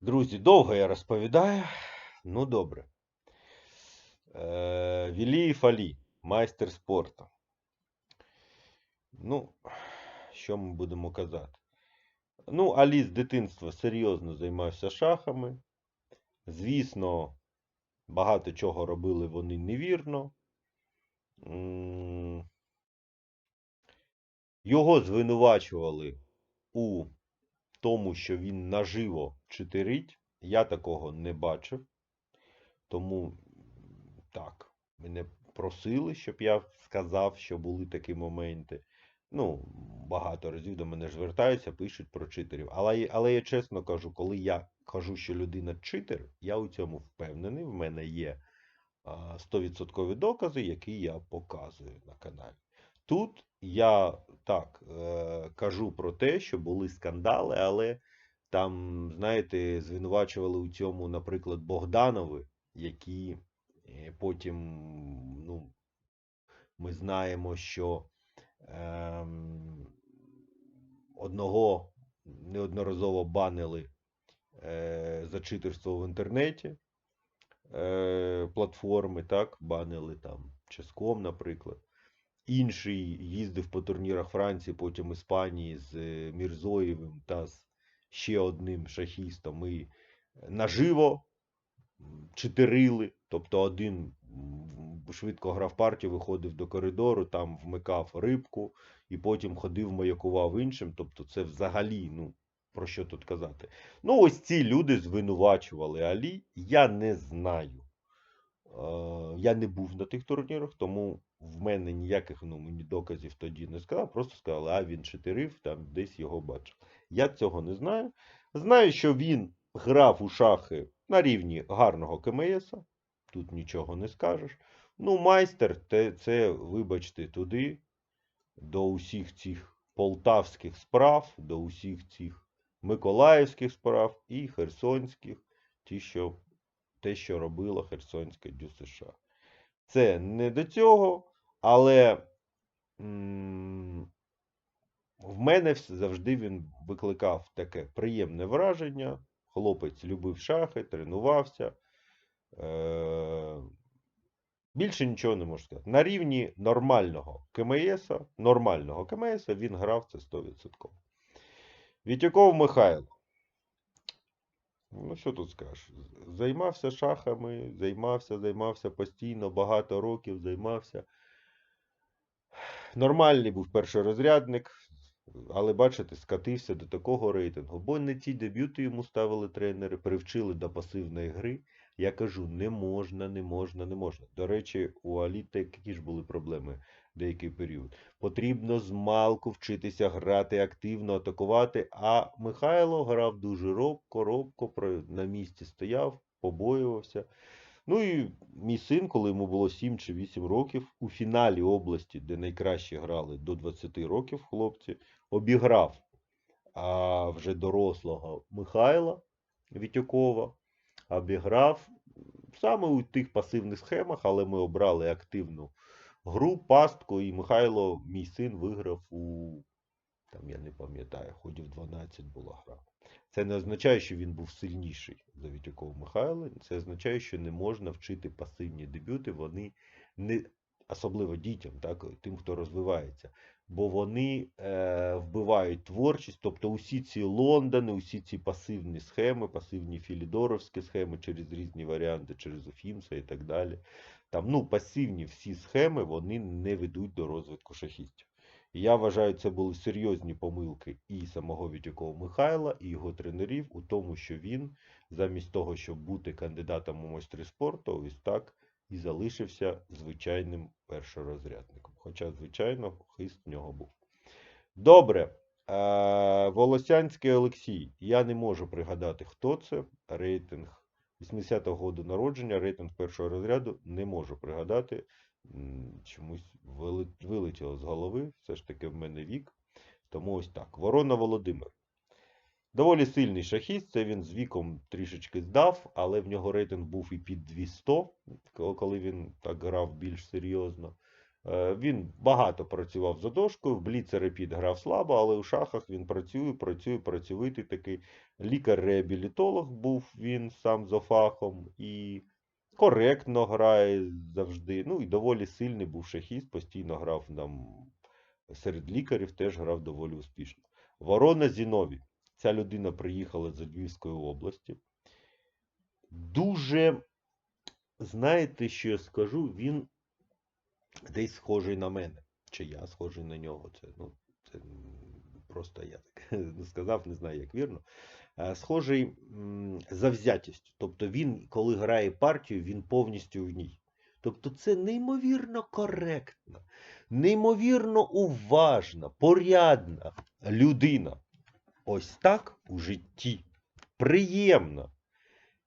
Друзі, довго я розповідаю. Ну, добре. Е, Віліїв Алі, майстер спорту. Ну, що ми будемо казати? Ну, Алі з дитинства серйозно займався шахами. Звісно, багато чого робили вони невірно. Його звинувачували у тому, що він наживо читерить. Я такого не бачив. Тому так, мене просили, щоб я сказав, що були такі моменти. Ну, багато разів до мене звертаються, пишуть про читерів. Але, але я чесно кажу, коли я кажу, що людина читер, я у цьому впевнений. В мене є а, 100% докази, які я показую на каналі. Тут я так е, кажу про те, що були скандали, але там, знаєте, звинувачували у цьому, наприклад, Богданови, які е, потім, ну, ми знаємо, що ем, одного неодноразово банили е, за читерство в інтернеті е, платформи, так, банили там Ческом, наприклад. Інший їздив по турнірах Франції, потім Іспанії з е, Мірзоєвим та з ще одним шахістом і наживо чотирили. Тобто один швидко грав партію, виходив до коридору, там вмикав рибку і потім ходив, маякував іншим. Тобто це взагалі, ну, про що тут казати? Ну, ось ці люди звинувачували Алі. Я не знаю. Я не був на тих турнірах, тому в мене ніяких ну, мені доказів тоді не сказав. Просто сказали, а він читерив, там десь його бачив. Я цього не знаю. Знаю, що він грав у шахи на рівні гарного КМС. Тут нічого не скажеш. Ну, майстер, те- це, вибачте, туди, до усіх цих полтавських справ, до усіх цих миколаївських справ і херсонських, ті, що, те, що робила Херсонська ДЮСШ. Це не до цього, але в мене завжди він викликав таке приємне враження. Хлопець любив шахи, тренувався. Е, більше нічого не можу сказати. На рівні нормального КМС, нормального КМС він грав це 100%. Вітюков Михайло. Ну, що тут скажеш? Займався шахами, займався, займався постійно, багато років займався. Нормальний був першорозрядник, але бачите, скатився до такого рейтингу. Бо не ті дебюти йому ставили тренери, привчили до пасивної гри. Я кажу, не можна, не можна, не можна. До речі, у Алі такі ж були проблеми деякий період. Потрібно з малку вчитися грати активно, атакувати. А Михайло грав дуже робко, робко, на місці стояв, побоювався. Ну і мій син, коли йому було 7 чи 8 років, у фіналі області, де найкраще грали до 20 років хлопці, обіграв а, вже дорослого Михайла Вітюкова, обіграв саме у тих пасивних схемах, але ми обрали активну гру, пастку, і Михайло, мій син, виграв у, там я не пам'ятаю, ходів 12 була гра. Це не означає, що він був сильніший за Вітюкова Михайла. Це означає, що не можна вчити пасивні дебюти. Вони не особливо дітям, так, тим, хто розвивається. Бо вони е, вбивають творчість, тобто усі ці Лондони, усі ці пасивні схеми, пасивні філідоровські схеми через різні варіанти, через Уфімса і так далі. Там, ну, пасивні всі схеми вони не ведуть до розвитку шахістів. Я вважаю, це були серйозні помилки і самого Вітюкова Михайла, і його тренерів у тому, що він, замість того, щоб бути кандидатом у майстри спорту, ось так і залишився звичайним першорозрядником. Хоча, звичайно, хист в нього був. Добре. Е, Волосянський Олексій. Я не можу пригадати, хто це. Рейтинг 80-го року народження, рейтинг першого розряду не можу пригадати. Чомусь вилетіло з голови. Все ж таки в мене вік. Тому ось так. Ворона Володимир. Доволі сильний шахіст, це він з віком трішечки здав, але в нього рейтинг був і під 200, коли він так грав більш серйозно. Е, Він багато працював за дошкою, в бліце репіт грав слабо, але у шахах він працює, працює, працьовитий такий. Лікар-реабілітолог був він сам за фахом і коректно грає завжди. Ну і доволі сильний був шахіст, постійно грав нам серед лікарів, теж грав доволі успішно. Ворона Зіновій. Ця людина приїхала з Львівської області. Дуже, знаєте, що я скажу, він десь схожий на мене. Чи я схожий на нього. Це, ну, це просто я так не сказав, не знаю, як вірно. Схожий завзятістю. Тобто він, коли грає партію, він повністю в ній. Тобто це неймовірно коректна, неймовірно уважна, порядна людина. Ось так у житті. Приємна.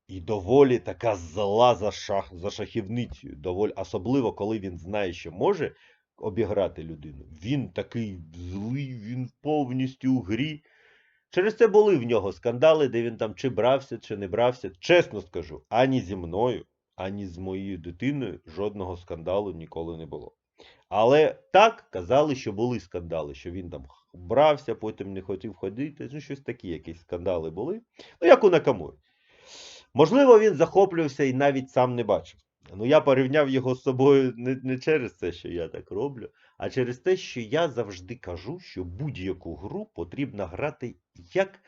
І доволі така зла за, шах, за шахівницею. Доволі, особливо, коли він знає, що може обіграти людину. Він такий злий, він повністю у грі. Через це були в нього скандали, де він там чи брався, чи не брався. Чесно скажу, ані зі мною, ані з моєю дитиною жодного скандалу ніколи не було. Але так казали, що були скандали, що він там брався, потім не хотів ходити. Ну, щось такі якісь скандали були. Ну, як у Накамурі. Можливо, він захоплювався і навіть сам не бачив. Ну, я порівняв його з собою не, не через те, що я так роблю, а через те, що я завжди кажу, що будь-яку гру потрібно грати як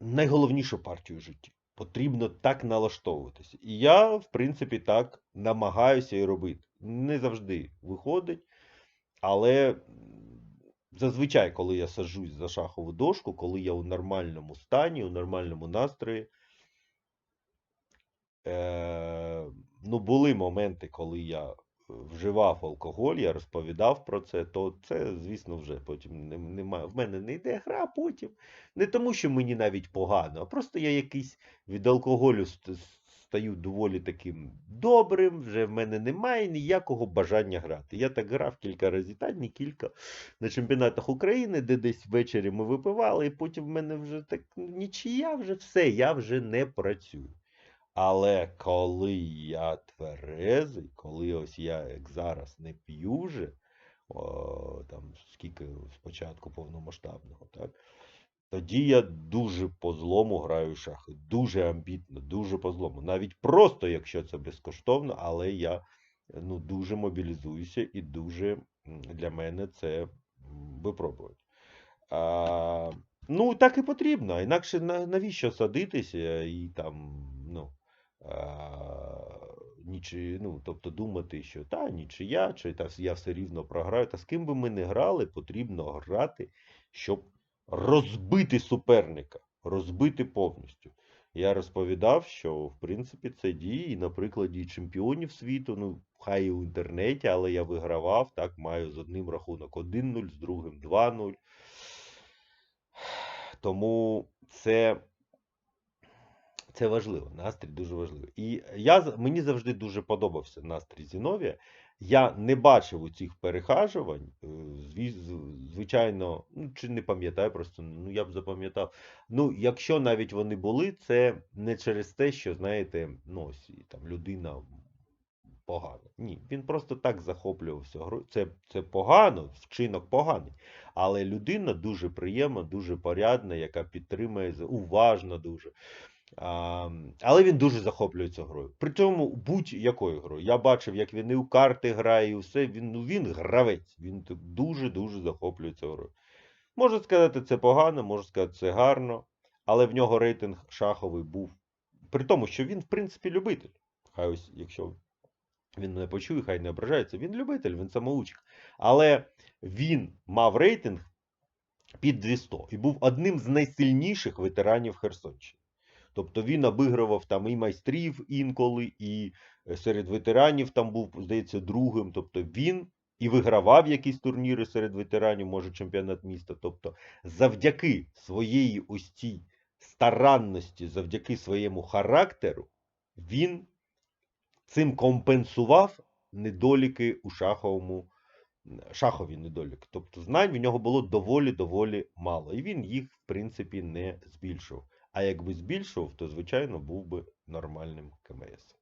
найголовнішу партію в житті. Потрібно так налаштовуватися. І я, в принципі, так намагаюся і робити. Не завжди виходить, але зазвичай, коли я саджусь за шахову дошку, коли я у нормальному стані, у нормальному настрої, е, ну, були моменти, коли я вживав алкоголь, я розповідав про це, то це, звісно, вже потім не, нема, в мене не йде гра потім. Не тому, що мені навіть погано, а просто я якийсь від алкоголю стаю доволі таким добрим, вже в мене немає ніякого бажання грати. Я так грав кілька разів, та не кілька на чемпіонатах України, де десь ввечері ми випивали, і потім в мене вже так нічия, вже все, я вже не працюю. Але коли я тверезий, коли ось я як зараз не п'ю вже, о, там скільки спочатку повномасштабного, так? Тоді я дуже по злому граю шахи, дуже амбітно, дуже по злому. Навіть просто, якщо це безкоштовно, але я ну, дуже мобілізуюся і дуже для мене це. А, ну, так і потрібно. Інакше навіщо садитися і там, ну, нічи, ну, тобто думати, що та нічия, чи та я все рівно програю. Та з ким би ми не грали, потрібно грати, щоб розбити суперника, розбити повністю. Я розповідав, що в принципі це діє і на прикладі чемпіонів світу, ну, хай і в інтернеті, але я вигравав, так, маю з одним рахунок 1-0, з другим 2-0. Тому це, це важливо, настрій дуже важливий. І я, мені завжди дуже подобався настрій Зіновія. Я не бачив у цих перехажувань. е, Звичайно, ну, чи не пам'ятаю просто, ну я б запам'ятав. Ну, якщо навіть вони були, це не через те, що, знаєте, ну, ось, там людина погана. Ні, він просто так захоплювався грою. Це, це погано, вчинок поганий. Але людина дуже приємна, дуже порядна, яка підтримує, уважна дуже. Але він дуже захоплюється грою. При цьому будь-якою грою. Я бачив, як він і у карти грає, і все. Він, ну, він гравець. Він дуже-дуже захоплюється грою. Можу сказати, це погано, можу сказати, це гарно, але в нього рейтинг шаховий був. При тому, що він, в принципі, любитель. Хай ось, якщо він мене почує, хай не ображається. Він любитель, він самоучик. Але він мав рейтинг під 200 і був одним з найсильніших ветеранів Херсонщини. Тобто він обігрував там і майстрів інколи, і е, серед ветеранів там був, здається, другим. Тобто він і вигравав якісь турніри серед ветеранів, може чемпіонат міста. Тобто, завдяки своєї ось цій старанності, завдяки своєму характеру, він цим компенсував недоліки у шаховому шахові недоліки. Тобто знань в нього було доволі-доволі мало. І він їх, в принципі, не збільшував. А якби збільшував, то, звичайно, був би нормальним КМС.